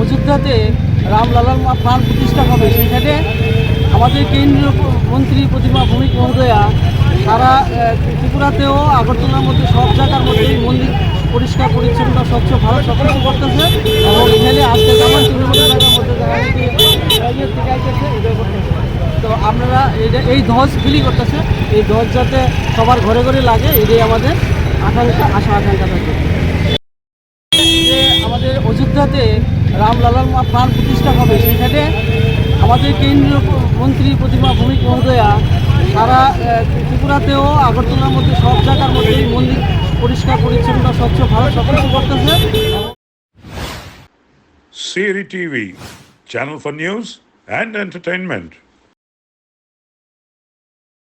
অযোধ্যাতে রামলালার মা প্রাণ প্রতিষ্ঠা হবে সেখানে আমাদের কেন্দ্রীয় মন্ত্রী প্রতিমা ভৌমিক মহোদয়া সারা ত্রিপুরাতেও আগরতলার মধ্যে সব জায়গার মধ্যে এই মন্দির পরিষ্কার, পরিচ্ছন্ন, স্বচ্ছ ভারত সব কিছু করতেছে এবং এখানে আসতে যেমন তৃণমূল মধ্যে এটা। তো আপনারা এইটা এই ধ্বজ বিলি করতেছে, এই ধ্বজ যাতে সবার ঘরে ঘরে লাগে, এটাই আমাদের আকাঙ্ক্ষা, আশা, আকাঙ্ক্ষা থাকে আমাদের অযোধ্যাতে রামলালার মা প্রাণ প্রতিষ্ঠা হবে সেখানে আমাদের কেন্দ্রীয় মন্ত্রী প্রতিমা ভৌমিক মহোদয়া সারা ত্রিপুরাতেও আগরতলার মধ্যে সব জায়গার মধ্যে এই মন্দির পরিষ্কার পরিচ্ছন্ন স্বচ্ছ ভারত সব কিছু করতেছে Siri TV, channel for news and entertainment.